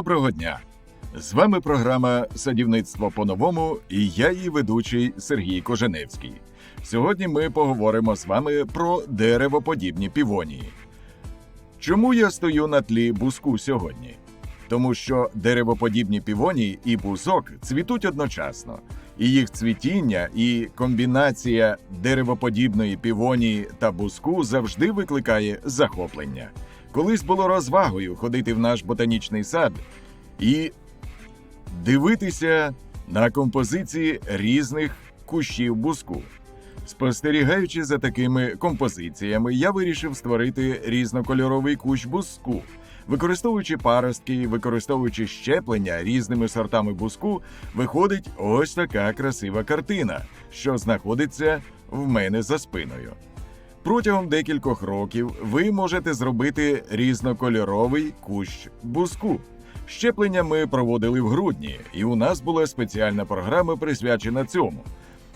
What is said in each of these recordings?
Доброго дня! З вами програма Садівництво по-новому і я її ведучий Сергій Коженевський. Сьогодні ми поговоримо з вами про деревоподібні півонії. Чому я стою на тлі буску сьогодні? Тому що деревоподібні півонії і бузок цвітуть одночасно, і їх цвітіння і комбінація деревоподібної півонії та бузку завжди викликає захоплення. Колись було розвагою ходити в наш ботанічний сад і дивитися на композиції різних кущів буску. Спостерігаючи за такими композиціями, я вирішив створити різнокольоровий кущ буску. Використовуючи паростки, використовуючи щеплення різними сортами буску, виходить ось така красива картина, що знаходиться в мене за спиною. Протягом декількох років ви можете зробити різнокольоровий кущ буску. Щеплення ми проводили в грудні, і у нас була спеціальна програма присвячена цьому,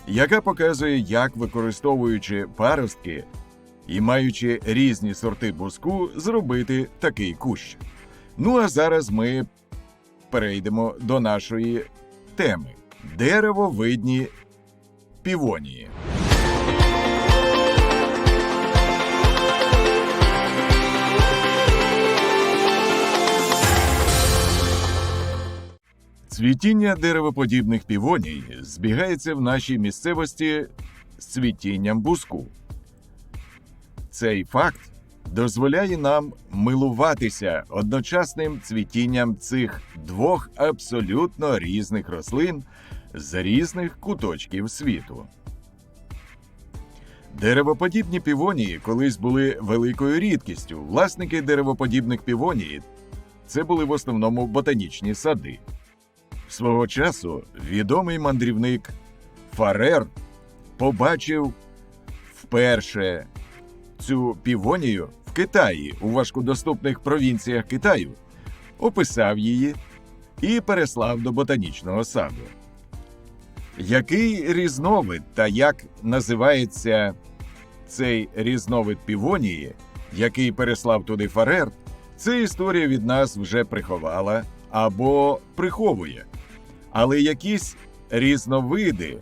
яка показує, як використовуючи паростки і маючи різні сорти буску, зробити такий кущ. Ну а зараз ми перейдемо до нашої теми деревовидні півонії. Цвітіння деревоподібних півоній збігається в нашій місцевості з цвітінням буску. Цей факт дозволяє нам милуватися одночасним цвітінням цих двох абсолютно різних рослин з різних куточків світу. Деревоподібні півонії колись були великою рідкістю. Власники деревоподібних півоній це були в основному ботанічні сади. Свого часу відомий мандрівник Фарер побачив вперше цю півонію в Китаї у важкодоступних провінціях Китаю, описав її і переслав до ботанічного саду. Який різновид та як називається цей різновид півонії, який переслав туди Фарер, це історія від нас вже приховала або приховує. Але якісь різновиди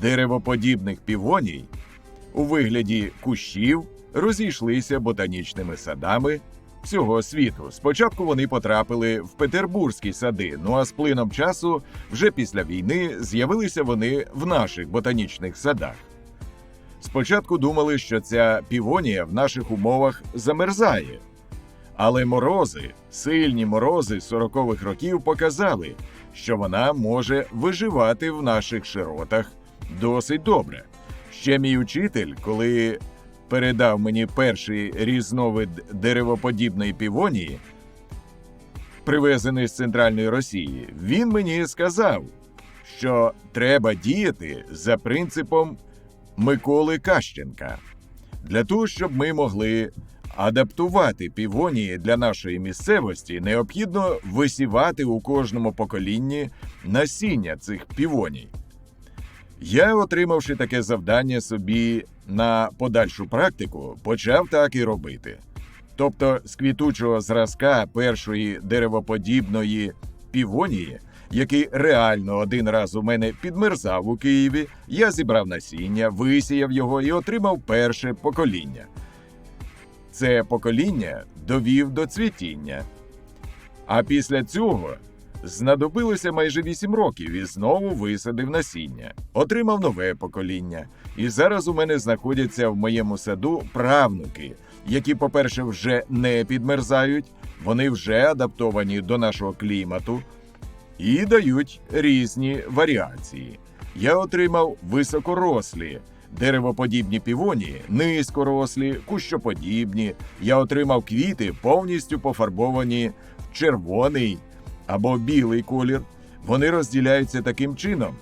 деревоподібних півоній у вигляді кущів розійшлися ботанічними садами всього світу. Спочатку вони потрапили в петербурзькі сади, ну а з плином часу, вже після війни, з'явилися вони в наших ботанічних садах. Спочатку думали, що ця півонія в наших умовах замерзає. Але морози, сильні морози 40-х років показали, що вона може виживати в наших широтах досить добре. Ще мій учитель, коли передав мені перший різновид деревоподібної півонії, привезений з центральної Росії, він мені сказав, що треба діяти за принципом Миколи Кащенка для того, щоб ми могли адаптувати півонії для нашої місцевості, необхідно висівати у кожному поколінні насіння цих півоній. Я, отримавши таке завдання собі на подальшу практику, почав так і робити. Тобто з квітучого зразка першої деревоподібної півонії, який реально один раз у мене підмерзав у Києві, я зібрав насіння, висіяв його і отримав перше покоління. Це покоління довів до цвітіння. А після цього знадобилося майже 8 років і знову висадив насіння, отримав нове покоління. І зараз у мене знаходяться в моєму саду правнуки, які, по-перше, вже не підмерзають, вони вже адаптовані до нашого клімату і дають різні варіації. Я отримав високорослі деревоподібні півонії, низькорослі, кущоподібні. Я отримав квіти, повністю пофарбовані в червоний або білий колір. Вони розділяються таким чином.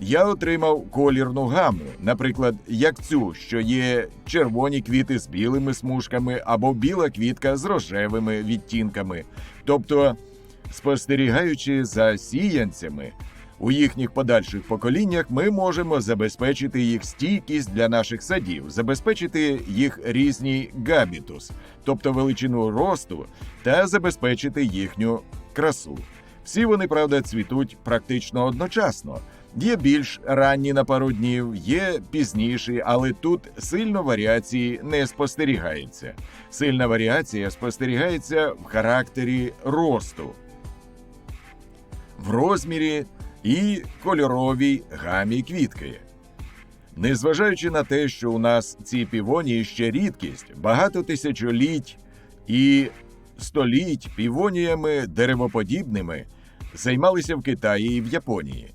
Я отримав колірну гаму, наприклад, як цю, що є червоні квіти з білими смужками або біла квітка з рожевими відтінками. Тобто, спостерігаючи за сіянцями, у їхніх подальших поколіннях ми можемо забезпечити їх стійкість для наших садів, забезпечити їх різний габітус, тобто величину росту, та забезпечити їхню красу. Всі вони, правда, цвітуть практично одночасно. Є більш ранні на пару днів, є пізніші, але тут сильно варіації не спостерігається. Сильна варіація спостерігається в характері росту, в розмірі і кольоровій гамі квітки. Незважаючи на те, що у нас ці півонії ще рідкість, багато тисячоліть і століть півоніями деревоподібними займалися в Китаї і в Японії.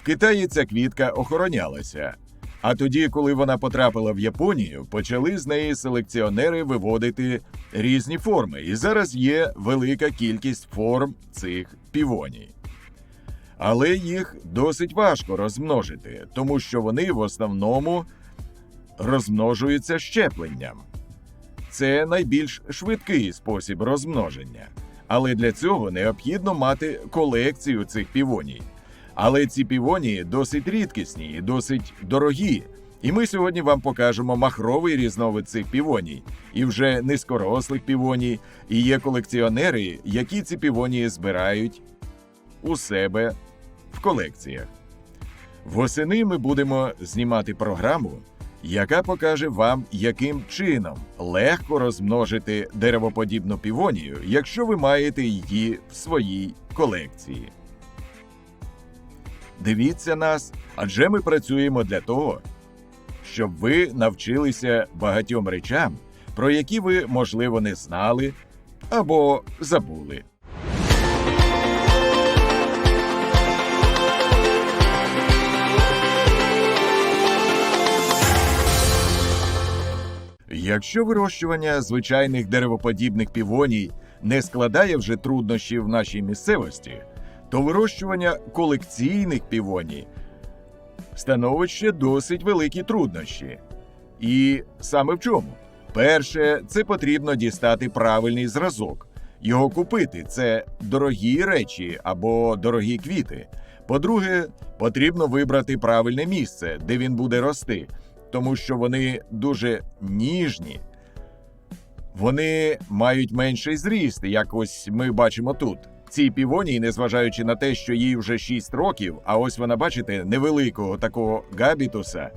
В Китаї ця квітка охоронялася. А тоді, коли вона потрапила в Японію, почали з неї селекціонери виводити різні форми. І зараз є велика кількість форм цих півоній. Але їх досить важко розмножити, тому що вони в основному розмножуються щепленням. Це найбільш швидкий спосіб розмноження. Але для цього необхідно мати колекцію цих півоній. Але ці півонії досить рідкісні і досить дорогі. І ми сьогодні вам покажемо махровий різновид цих півоній, і вже низькорослих півоній, і є колекціонери, які ці півонії збирають у себе в колекціях. Восени ми будемо знімати програму, яка покаже вам, яким чином легко розмножити деревоподібну півонію, якщо ви маєте її в своїй колекції. Дивіться нас, адже ми працюємо для того, щоб ви навчилися багатьом речам, про які ви, можливо, не знали або забули. Якщо вирощування звичайних деревоподібних півоній не складає вже труднощів в нашій місцевості, то вирощування колекційних півоній становить ще досить великі труднощі. І саме в чому? Перше, це потрібно дістати правильний зразок. Його купити це дорогі речі або дорогі квіти. По-друге, потрібно вибрати правильне місце, де він буде рости, тому що вони дуже ніжні. Вони мають менший зріст, як ось ми бачимо тут. Цій півонії, незважаючи на те, що їй вже 6 років, а ось вона, бачите, невеликого такого габітуса,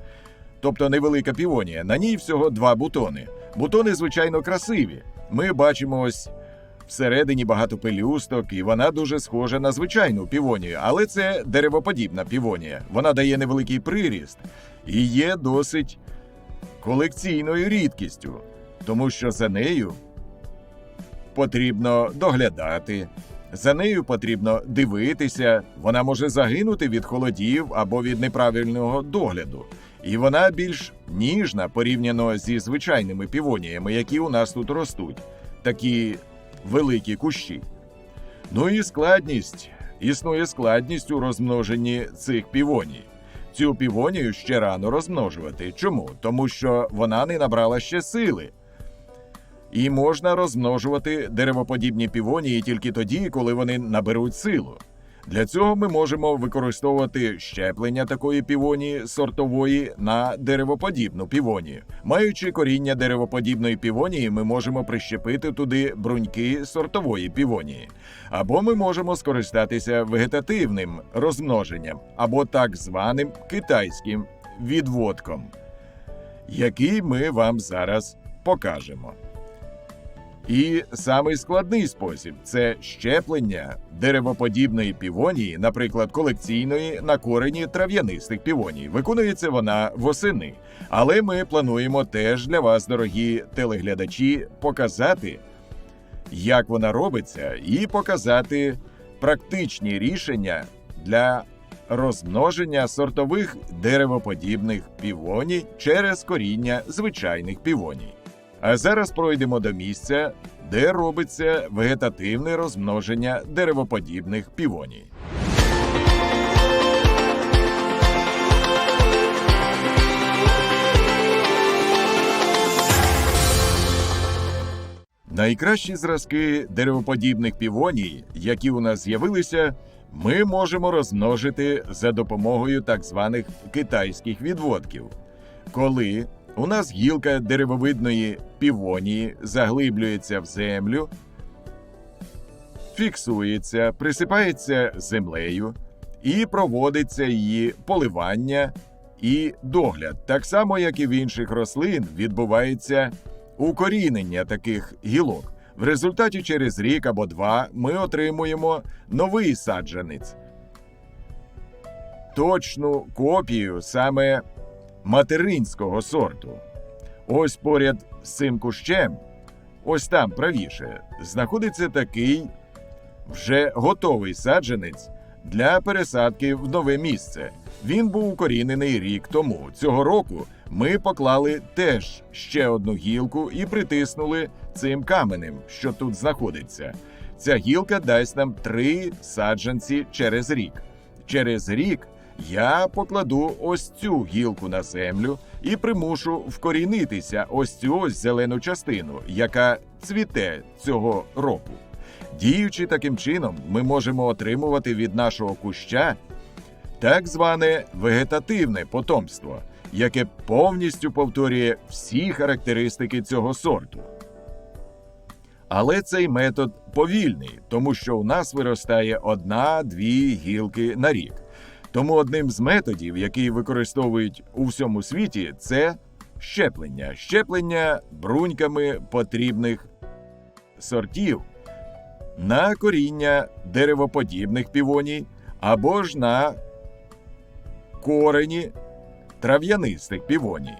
тобто невелика півонія, на ній всього два бутони. Бутони, звичайно, красиві. Ми бачимо ось всередині багато пелюсток, і вона дуже схожа на звичайну півонію, але це деревоподібна півонія. Вона дає невеликий приріст і є досить колекційною рідкістю, тому що за нею потрібно доглядати. За нею потрібно дивитися, вона може загинути від холодів або від неправильного догляду. І вона більш ніжна порівняно зі звичайними півоніями, які у нас тут ростуть, такі великі кущі. Ну і складність. Існує складність у розмноженні цих півоній. Цю півонію ще рано розмножувати. Чому? Тому що вона не набрала ще сили. І можна розмножувати деревоподібні півонії тільки тоді, коли вони наберуть силу. Для цього ми можемо використовувати щеплення такої півонії сортової на деревоподібну півонію. Маючи коріння деревоподібної півонії, ми можемо прищепити туди бруньки сортової півонії. Або ми можемо скористатися вегетативним розмноженням, або так званим китайським відводком, який ми вам зараз покажемо. І самий складний спосіб це щеплення деревоподібної півонії, наприклад, колекційної на корені трав'янистих півоній. Виконується вона восени. Але ми плануємо теж для вас, дорогі телеглядачі, показати, як вона робиться, і показати практичні рішення для розмноження сортових деревоподібних півоній через коріння звичайних півоній. А зараз пройдемо до місця, де робиться вегетативне розмноження деревоподібних півоній. Найкращі зразки деревоподібних півоній, які у нас з'явилися, ми можемо розмножити за допомогою так званих китайських відводків. Коли у нас гілка деревовидної півонії заглиблюється в землю, фіксується, присипається землею і проводиться її поливання і догляд. Так само, як і в інших рослин, відбувається укорінення таких гілок. В результаті через рік або два ми отримуємо новий саджанець. Точну копію саме материнського сорту. Ось поряд з цим кущем, ось там правіше, знаходиться такий вже готовий саджанець для пересадки в нове місце. Він був укорінений рік тому. Цього року ми поклали теж ще одну гілку і притиснули цим каменем, що тут знаходиться. Ця гілка дасть нам три саджанці через рік. Через рік я покладу ось цю гілку на землю і примушу вкорінитися ось цю ось зелену частину, яка цвіте цього року. Діючи таким чином, ми можемо отримувати від нашого куща так зване вегетативне потомство, яке повністю повторює всі характеристики цього сорту. Але цей метод повільний, тому що у нас виростає одна-дві гілки на рік. Тому одним з методів, який використовують у всьому світі, це щеплення. Щеплення бруньками потрібних сортів на коріння деревоподібних півоній або ж на корені трав'янистих півоній.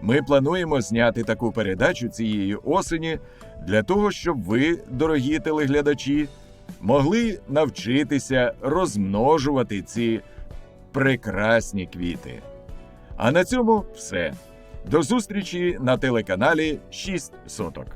Ми плануємо зняти таку передачу цієї осені для того, щоб ви, дорогі телеглядачі, могли навчитися розмножувати ці прекрасні квіти. А на цьому все. До зустрічі на телеканалі 6 соток.